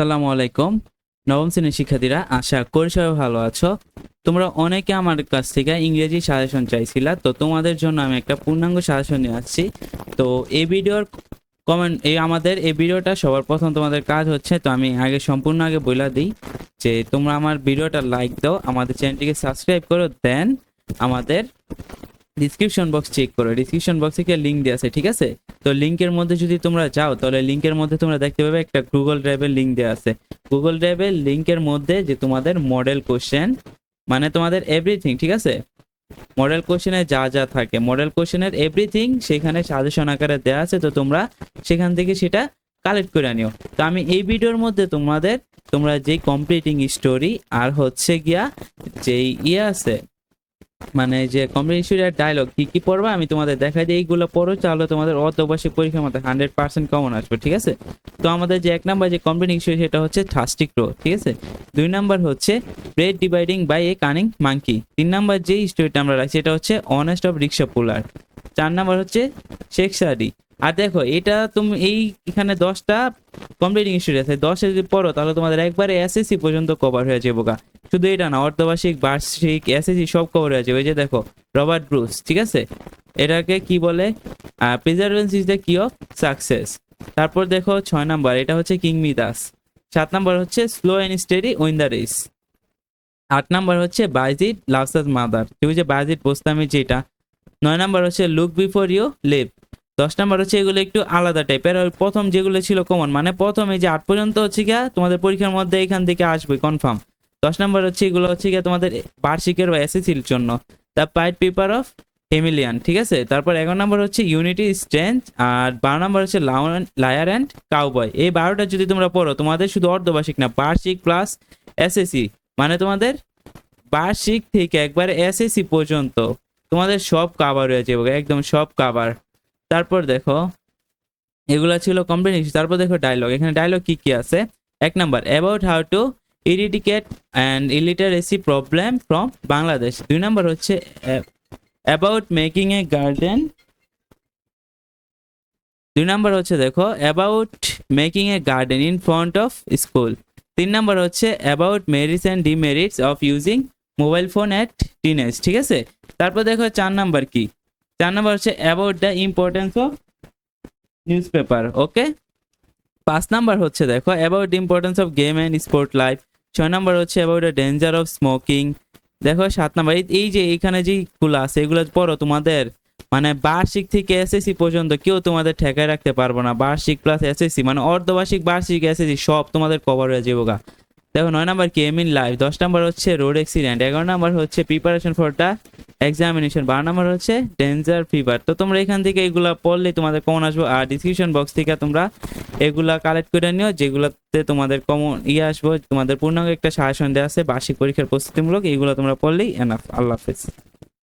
আসসালামু আলাইকুম। নবম শ্রেণির শিক্ষার্থীরা, আশা করি সবাই ভালো আছো। তোমরা অনেকে আমার কাছ থেকে ইংরেজি সাজেশন চাইছিলা, তো তোমাদের জন্য আমি একটা পূর্ণাঙ্গ সাজেশন নিয়ে আসছি। তো এই ভিডিওর কমেন্ট এই আমাদের, এই ভিডিওটা সবার প্রথম তোমাদের কাজ হচ্ছে, তো আমি আগে সম্পূর্ণ আগে বইলা দিই যে তোমরা আমার ভিডিওটা লাইক দাও, আমাদের চ্যানেলটিকে সাবস্ক্রাইব করো দেন আমাদের ডিসক্রিপশন বক্স চেক করো। ডিসক্রিপশন বক্সে কি লিঙ্ক দেওয়া আছে, ঠিক আছে? তো লিঙ্কের মধ্যে যদি তোমরা যাও, তাহলে লিঙ্কের মধ্যে তোমরা দেখতে পাবে একটা গুগল ড্রাইভের লিঙ্ক দেওয়া আছে। গুগল ড্রাইভের লিঙ্কের মধ্যে যে তোমাদের মডেল কোশ্চেন মানে তোমাদের এভরিথিং ঠিক আছে? মডেল কোশ্চেনে যা যা থাকে মডেল কোশ্চেনের এভরিথিং সেখানে সাজেশন আকারে দেওয়া আছে, তো তোমরা সেখান থেকে সেটা কালেক্ট করে নিও। তো আমি এই ভিডিওর মধ্যে তোমাদের, তোমরা যেই কমপ্লিটিং স্টোরি আর হচ্ছে গিয়া যেই ইয়ে আছে মানে যে কম্পিটিশনের ডায়লগ কি কি পড়বা? আমি তোমাদের দেখাই দিই, এইগুলো পড়ো, তাহলে তোমাদের অর্ধবার্ষিক পরীক্ষার মধ্যে হান্ড্রেড পার্সেন্ট কমন আসবে, ঠিক আছে? তো আমাদের যে এক নাম্বার যে কম্পিটিশন সেটা হচ্ছে থাস্টিক রো ঠিক আছে? দুই নাম্বার হচ্ছে bread dividing by a cunning monkey তিন নাম্বার যে স্টোরিটা আমরা রাখছি সেটা হচ্ছে অনেস্ট অফ রিক্সা পুলার চার নাম্বার হচ্ছে শেখ সাদি আর দেখো, এটা তুমি এই এখানে দশটা কমপ্লিটিং স্টোরি আছে। দশে যদি পড়ো তাহলে তোমাদের একবারে এসএসসি পর্যন্ত কভার হয়ে যাবে গা। শুধু এটা না, অর্ধবার্ষিক, বার্ষিক এসএসসি সব কভার হয়ে যাবে। এই যে দেখো রবার্ট ব্রুস ঠিক আছে? এটাকে কি বলে? Perseverance is the key of success তারপর দেখো, ছয় নাম্বার, এটা হচ্ছে কিং মিদাস সাত নাম্বার হচ্ছে slow and steady win the race আট নাম্বার হচ্ছে বাইজিট লাভসাস মাদার ঠিক আছে বাইজিট পোস্তামি যেটা। নয় নাম্বার হচ্ছে লুক বিফোর ইউ লিভ দশ নাম্বার হচ্ছে এগুলো একটু আলাদা টাইপের আর প্রথম যেগুলো ছিল কমন মানে প্রথমে যে আট পর্যন্ত হচ্ছে গিয়া তোমাদের পরীক্ষার মধ্যে এখান থেকে আসবে কনফার্ম দশ নাম্বার হচ্ছে এগুলো হচ্ছে গিয়া তোমাদের বার্ষিকের বা এসএসসির জন্য। দ্য পাইট পেপার অফ হেমিলিয়ান ঠিক আছে? তারপর এগারো নাম্বার হচ্ছে ইউনিটি স্ট্রেংথ আর বারো নাম্বার হচ্ছে লাউন লায়ার অ্যান্ড কাউবয় এই বারোটা যদি তোমরা পড়ো, তোমাদের শুধু অর্ধবার্ষিক না, বার্ষিক প্লাস এসএসসি মানে তোমাদের বার্ষিক থেকে একবারে এসএসসি পর্যন্ত তোমাদের সব কাভার হয়ে যাবে, একদম সব কাভার তারপর দেখো, এগুলা ছিল কম্বিনেশন তারপর দেখো ডায়লগ এখানে ডায়লগ কি কি আছে? এক number about how to eradicate and illiteracy problem from Bangladesh দুই নাম্বার হচ্ছে অ্যাবাউট মেকিং এ গার্ডেন দুই নাম্বার হচ্ছে দেখো about making a garden in front of school তিন নাম্বার হচ্ছে about merits and demerits of using mobile phone at teenage ঠিক আছে? তারপর দেখো চার নাম্বার কি? চার নাম্বার হচ্ছে about the importance of news paper okay পাঁচ নাম্বার হচ্ছে দেখো about the importance of game and sport life ছয় নাম্বার হচ্ছে about the danger of smoking দেখো সাত নাম্বার, এই যে এখানে যেগুলো আছে, এগুলো পড়ো তোমাদের মানে বার্ষিক থেকে এসএসসি পর্যন্ত কেউ তোমাদের ঠেকায় রাখতে পারব না, বার্ষিক প্লাস এসএসসি মানে অর্ধবার্ষিক, বার্ষিক এসএসসি সব তোমাদের কভার হয়ে যাব দেখো নয় নাম্বার কি এম ইন লাইফ দশ নাম্বার হচ্ছে রোড অ্যাক্সিডেন্ট এগারো নাম্বার হচ্ছে প্রিপারেশন ফর দ্য এক্সামিনেশন বারো নাম্বার হচ্ছে ডেঞ্জার ফিভার তো তোমরা এখান থেকে এগুলো পড়লে তোমাদের কমন আসব। আর ডিসক্রিপশন বক্স থেকে তোমরা এগুলা কালেক্ট করে নিও, যেগুলোতে তোমাদের কমন ইয়ে আসব। তোমাদের পূর্ণাঙ্গ একটা সাজেশন দেওয়া আছে, বার্ষিক পরীক্ষার প্রস্তুতিমূলক এইগুলো তোমরা পড়লেই এনাফ আল্লাহ হাফেজ।